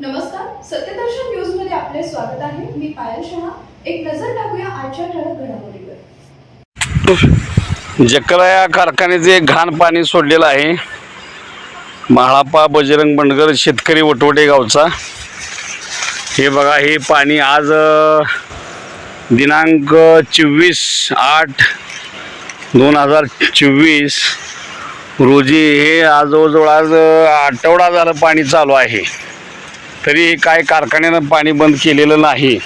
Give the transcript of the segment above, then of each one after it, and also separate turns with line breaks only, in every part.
नमस्कार सत्यदर्शन न्यूजमध्ये आपले स्वागत आहे. मी पायल शहा. एक नजर टाकूया आजच्या ठळक घडामोडीवर.
जकरा या कारखान्याचे घाण पाणी सोडलेलं आहे. महाळापा बजरंग बंडगर शेतकरी वटवटे गावचा. हे बघा हे पाणी आज दिनांक चोवीस आठ दोन हजार चोवीस रोजी हे आजवळजवळ आज आठवडा झालं पाणी चालू आहे. तरी काय कारखान्यानं पाणी बंद केलेलं नाही.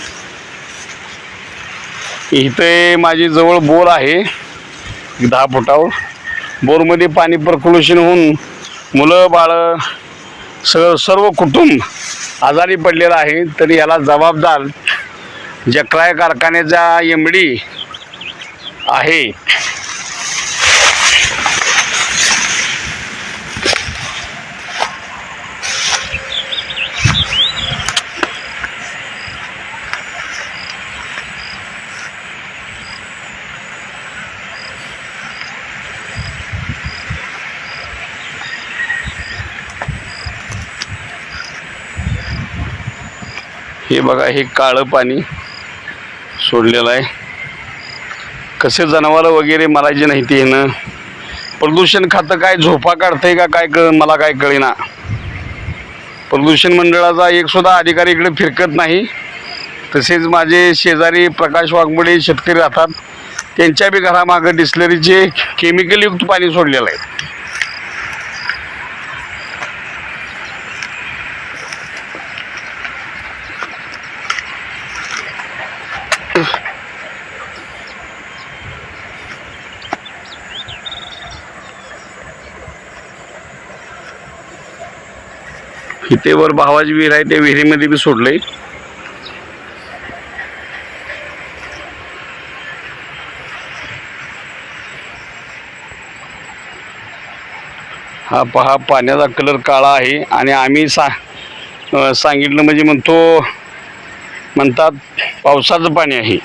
इथे माझी जवळ बोर आहे. दहा फुटावर. बोरमध्ये पाणी पर्क्युलेशन होऊन मुलं बाळं स सर्व कुटुंब आजारी पडलेलं आहे. तरी याला जबाबदार जक्राय कारखान्याचा एम डी आहे हे बघा हे काळं पाणी सोडलेलं आहे. कसे जनावरं वगैरे मारायचे नाही ते ना. प्रदूषण खातं काय झोपा काढतंय का काय कळ मला काय कळेना. प्रदूषण मंडळाचा एकसुद्धा अधिकारी इकडे फिरकत नाही. तसेच माझे शेजारी प्रकाश वाघमोडे शेतकरी राहतात. त्यांच्या बी घरामागं डिस्लरीचे केमिकलयुक्त पाणी सोडलेलं आहे. इथे वर भावाची विहीर आहे त्या विहिरीमध्ये बी सोडलंय. हा पहा पाण्याचा कलर काळा आहे आणि आम्ही सा सांगितलं म्हणजे म्हणतो म्हणतात पावसाचं पाणी आहे.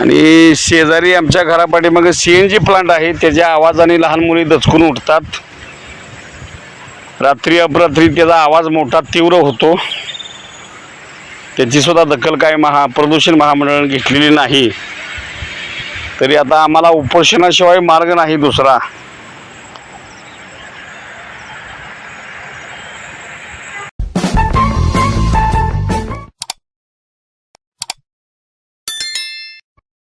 आणि शेजारी आमच्या घरापाठीमागे सी एन जी प्लांट आहे. त्याच्या आवाजाने लहान मुली दचकून उठतात. रात्री अपरात्री त्याचा आवाज मोठा तीव्र होतो. त्याची सुद्धा दखल काय महा प्रदूषण महामंडळाने घेतलेली नाही. तरी आता आम्हाला उपोषणाशिवाय मार्ग नाही दुसरा.